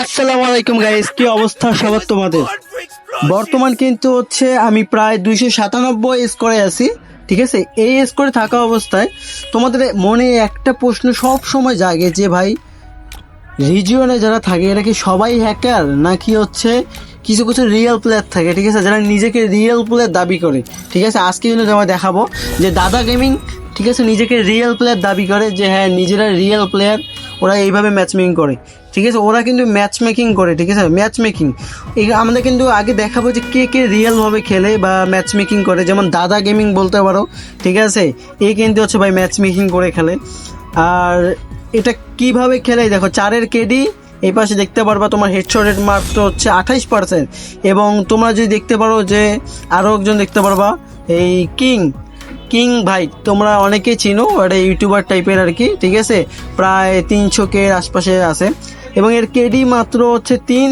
আসসালামু আলাইকুম গাইস কি অবস্থা সবার তোমাদের? বর্তমান কিন্তু হচ্ছে আমি প্রায় দুইশো সাতানব্বই স্কোরে আছি, ঠিক আছে? এই স্কোরে থাকা অবস্থায় তোমাদের মনে একটা প্রশ্ন সব সময় জাগে যে, ভাই রিজিয়নে যারা থাকে, এরা কি সবাই হ্যাকার নাকি হচ্ছে কিছু কিছু রিয়েল প্লেয়ার থাকে, ঠিক আছে? যারা নিজেকে রিয়েল প্লেয়ার দাবি করে, ঠিক আছে? আজকে কিন্তু তোমায় দেখাবো যে দাদা গেমিং ঠিক আছে? নিজেকে রিয়েল প্লেয়ার দাবি করে যে হ্যাঁ নিজেরা রিয়েল প্লেয়ার ওরা এইভাবে ম্যাচ মেকিং করে, ঠিক আছে? ওরা কিন্তু ম্যাচ মেকিং করে, ঠিক আছে? ম্যাচ মেকিং এই আমাদের কিন্তু আগে দেখাবো যে কে কে রিয়েলভাবে খেলে বা ম্যাচ মেকিং করে, যেমন দাদা গেমিং বলতে পারো, ঠিক আছে? এ কিন্তু হচ্ছে ভাই ম্যাচ মেকিং করে খেলে। আর এটা কীভাবে খেলে? দেখো, চারের কেডি এই পাশে দেখতে পারবা তোমার হেডশটের মাত্র হচ্ছে আঠাইশ পার্সেন্ট এবং তোমরা যদি দেখতে পারো যে আরও একজন দেখতে পারবা, এই কিং কিং ভাই, তোমরা অনেকেই চিনো এটা ইউটিউবার টাইপের আর কি, ঠিক আছে? প্রায় তিনশো কে আশপাশে আছে। এবং এর কেডি মাত্র হচ্ছে তিন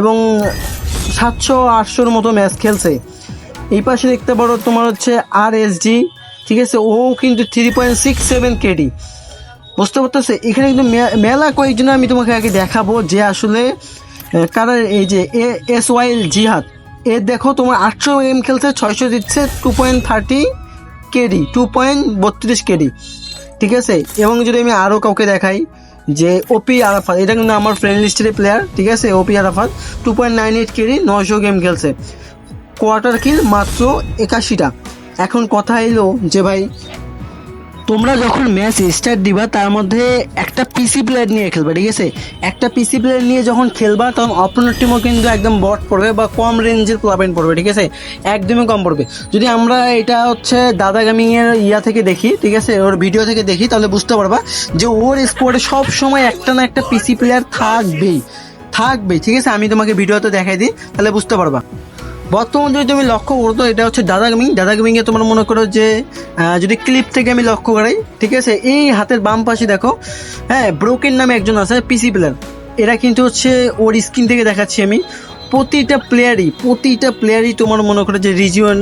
এবং সাতশো আটশোর মতো ম্যাচ খেলছে। এই পাশে দেখতে পারো তোমার হচ্ছে আর এস জি ঠিক আছে? ও কিন্তু three point six seven KD বুঝতে পারতেছে? এখানে কিন্তু মেলা কয়েকজন আমি তোমাকে আগে দেখাবো যে আসলে কারা এই যে এ এস ওয়াইল জিহাদ। এ দেখো তোমার আটশো এম খেলছে, ছয়শো দিচ্ছে two point thirty KD two point বত্রিশ কেডি। ঠিক আছে? এবং যদি আমি আরও কাউকে দেখাই, যে ওপি আরাফাত, এটা কিন্তু আমার ফ্রেন্ড লিস্টের প্লেয়ার ঠিক আছে? OP Arafat two point nine eight KD নশো গেম খেলছে। কোয়ার্টার কিল মাত্র একাশিটা। এখন কথা এলো যে ভাই তোমরা যখন ম্যাচ স্টার্ট দিবা, তার মধ্যে একটা পিসি প্লেয়ার নিয়ে খেলবা, ঠিক আছে? একটা পিসি প্লেয়ার নিয়ে যখন খেলবা, তখন অপোনেন্ট টিমও কিন্তু একদম বট পড়বে বা কম রেঞ্জের প্লাবেন্ট পড়বে, ঠিক আছে? একদমই কম পড়বে। যদি আমরা এটা হচ্ছে দাদা গেমিং এর ইয়া থেকে দেখি, ঠিক আছে? ওর ভিডিও থেকে দেখি, তাহলে বুঝতে পারবা যে ওর স্কোয়াডে সব সময় একটা না একটা পিসি প্লেয়ার থাকবেই। থাকবে ঠিক আছে? আমি তোমাকে ভিডিওতে দেখাই দিই, তাহলে বুঝতে পারবা। বর্তমান যদি তুমি লক্ষ্য করো, তো এটা হচ্ছে দাদা গেমিং দাদা গেমিং এ তোমার মনে করো যে যদি ক্লিপ থেকে আমি লক্ষ্য করাই, ঠিক আছে? এই হাতের বাম পাশে দেখো হ্যাঁ ব্রোকেন নামে একজন আছে পিসি প্লেয়ার এরা কিন্তু হচ্ছে ওর স্ক্রিন থেকে দেখাচ্ছি আমি। প্রতিটা প্লেয়ারই প্রতিটা প্লেয়ারই তোমার মনে করো যে রিজিয়ন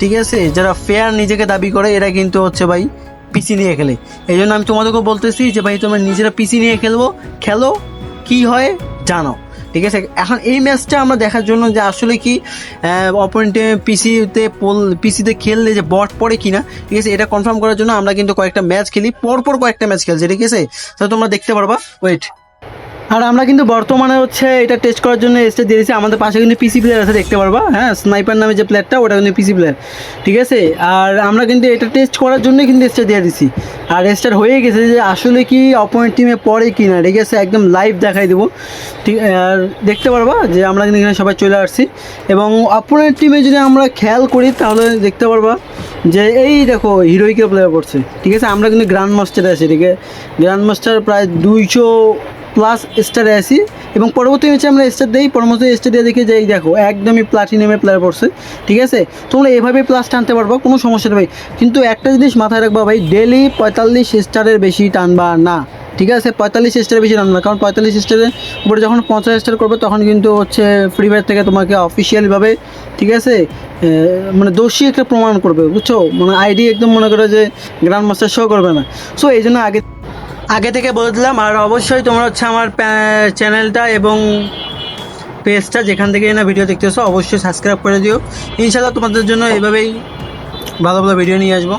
ঠিক আছে? যারা ফেয়ার নিজেকে দাবি করে, এরা কিন্তু হচ্ছে ভাই পিসি নিয়ে খেলে। এই জন্য আমি তোমাদেরকে বলতেছি যে ভাই, তোমরা নিজেরা পিসি নিয়ে খেলব। খেলো, কি হয়, জানো। ঠিক আছে? এখন এই ম্যাচটা আমরা দেখার জন্য যে আসলে কি অপোনেন্টে পিসিতে পোল পিসিতে খেললে যে বট পড়ে কি না ঠিক আছে? এটা কনফার্ম করার জন্য আমরা কিন্তু কয়েকটা ম্যাচ খেলি, পরপর কয়েকটা ম্যাচ খেলছি, ঠিক আছে? তো তোমরা দেখতে পারবা। ওয়েট আর আমরা কিন্তু বর্তমানে হচ্ছে এটা টেস্ট করার জন্য স্টেজ দিয়েছি। আমাদের পাশে কিন্তু পিসি প্লেয়ার আছে, দেখতে পারবা। হ্যাঁ স্নাইপার নামে যে প্লেয়ারটা ওটা কিন্তু পিসি প্লেয়ার ঠিক আছে? আর আমরা কিন্তু এটা টেস্ট করার জন্যই কিন্তু স্টেজ দিয়ে দিছি। আর স্টার হয়ে গেছে যে আসলে কি অপোনেন্ট টিমে পড়ে কি না। ঠিক আছে? একদম লাইভ দেখাই দেবো। ঠিক, আর দেখতে পারবা যে আমরা কিন্তু এখানে সবাই চলে আসছি। এবং অপোনেন্ট টিমে যদি আমরা খেয়াল করি, তাহলে দেখতে পারবা যে এই দেখো হিরোইকে প্লেয়ার পড়ছে। ঠিক আছে? আমরা কিন্তু গ্র্যান্ড মাস্টারে আছি, ঠিক আছে? গ্র্যান্ড মাস্টার প্রায় দুইশো প্লাস স্টারে আছি এবং পরবর্তী ম্যাচে আমরা স্টার দিই, পরবর্তী স্টার দিয়ে দেখি যে এই দেখো, একদমই প্লাটিনামের প্লেয়ার পড়ছে, ঠিক আছে? তোমরা এভাবে প্লাস টানতে পারবা, কোনো সমস্যা নেই কিন্তু একটা জিনিস মাথায় রাখবা ভাই ডেলি পঁয়তাল্লিশ স্টারের বেশি টানবা না, ঠিক আছে? পঁয়তাল্লিশ স্টারের বেশি টানবা কারণ পঁয়তাল্লিশ স্টারের উপরে যখন পঞ্চাশ স্টার করবে, তখন কিন্তু হচ্ছে ফ্রি ফায়ার থেকে তোমাকে অফিসিয়ালিভাবে ঠিক আছে? মানে দোষী একটা প্রমাণ করবে, বুঝছ? মানে আইডি একদম মনে করো যে গ্র্যান্ড মাস্টার শো করবে না। সো এই জন্য আগে আগে থেকে বলে দিলাম আর অবশ্যই তোমরা হচ্ছে আমার চ্যানেলটা এবং পেজটা যেখান থেকে না ভিডিও দেখতেছো, অবশ্যই সাবস্ক্রাইব করে দিও। ইনশাল্লাহ তোমাদের জন্য এভাবেই ভালো ভালো ভিডিও নিয়ে আসব।